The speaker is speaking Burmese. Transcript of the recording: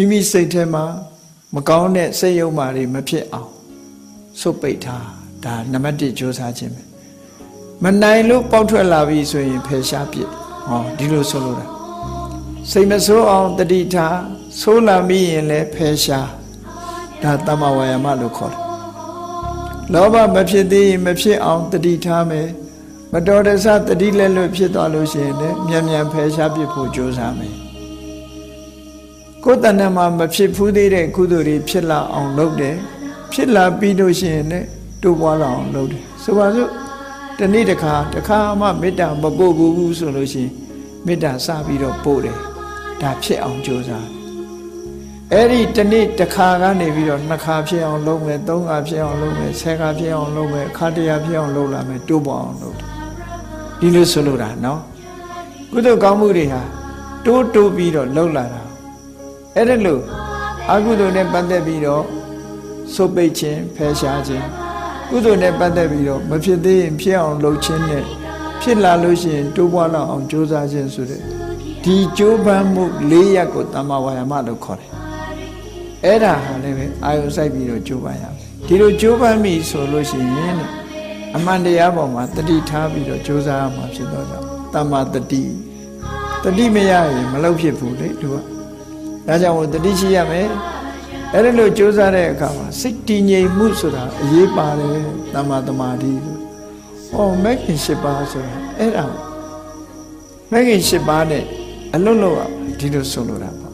မိမိစိတ်ထဲမှာမကောင်းတဲ့စိတ်ယုံမာတွေမဖြစ်အောင်ဆုတ်ပိတ်ထားဒါနံပါတ်1ကြိုးစားခြင်းပဲမနိုင်လို့ပေါက်ထွက်လာပြီဆိုရင်ဖယ်ရှားပြစ်ဟောဒီလိုဆိုလိုတာစိတ်မဆိုးအောင်တတိထားဆိုးလာမိရင်လည်းဖယ်ရှားဒါတမ္မာဝါယာမလို့ခေါ်တယ်လောဘမဖြစ်သေးရင်မဖြစ်အောင်တတိထားမယ်မတော်တဆတတိလက်လွတ်ဖြစ်သွားလို့ရှိရင်လည်းမြန်မြန်ဖယ်ရှားပြစ်ဖို့ကြိုးစားမယ် ကိုယ်တဏ္ဍမှာမဖြစ်ဘူးသေးတဲ့ကုသိုလ်တွေဖြစ်လာအောင်လုပ်တယ်ဖြစ်လာပြီးလို့ရှိရင်လည်းတိုးပွားလာအောင်လုပ်တယ်ဆိုပါစို့တနေ့တစ်ခါတစ်ခါမှမေတ္တာမပို့ဘူးဆိုလို့ရှိရင်မေတ္တာစပြီးတော့ပို့တယ်ဒါဖြစ်အောင်ကြိုးစားတယ်အဲ့ဒီတနေ့တစ်ခါကနေပြီးတော့နှစ်ခါဖြစ်အောင်လုပ်မယ်သုံးခါဖြစ်အောင်လုပ်မယ်ဆယ်ခါဖြစ်အောင်လုပ်မယ်အခါတရာဖြစ်အောင်လုပ်လာမယ်တိုးပွားအောင်လုပ်တယ်ဒီလိုဆိုလိုတာနော်ကုသိုလ်ကောင်းမှုတွေဟာတိုးတိုးပြီးတော့လှုပ်လာတာ အဲ့ဒါလို့အကုသိုလ်နဲ့ပတ်သက်ပြီးတော့ဆုတ်ပိတ်ခြင်းဖယ်ရှားခြင်းကုသိုလ်နဲ့ပတ်သက်ပြီးတော့မဖြစ်သေးရင်ဖြစ်အောင်လုပ်ခြင်းနဲ့ဖြစ်လာလို့ရှိရင်တိုးပွားလောက်အောင်ကြိုးစားခြင်းဆိုတဲ့ဒီကြိုးပမ်းမှု၄ရပ်ကိုတမ္မာဝါယာမလို့ခေါ်တယ်အဲ့ဒါဟာလည်းပဲအာယုစိုက်ပြီးတော့ကြိုးပမ်းရမယ်ဒီလိုကြိုးပမ်းပြီဆိုလို့ရှိရင်တဲ့အမှန်တရားပေါ်မှာတတိထားပြီးတော့ကြိုးစားရမှာဖြစ်တော့ကြောင့်တမ္မာတတိတတိမရရင်မလုပ်ဖြစ်ဘူးလေသူက ဒါကြောင့်မို့တတိရှိရမယ်အဲ့ဒါလို့ကြိုးစားတဲ့အခါမှာစိတ်တည်ငြိမ်မှုဆိုတာအရေးပါတယ်တမ္မာတမာတိလို့ဟောမဂ်ခင်၈ပါးဆိုတာအဲ့ဒါမဂ်ခင်၈ပါးနဲ့အလုံးလုံးကဒီလိုဆိုလိုတာပါ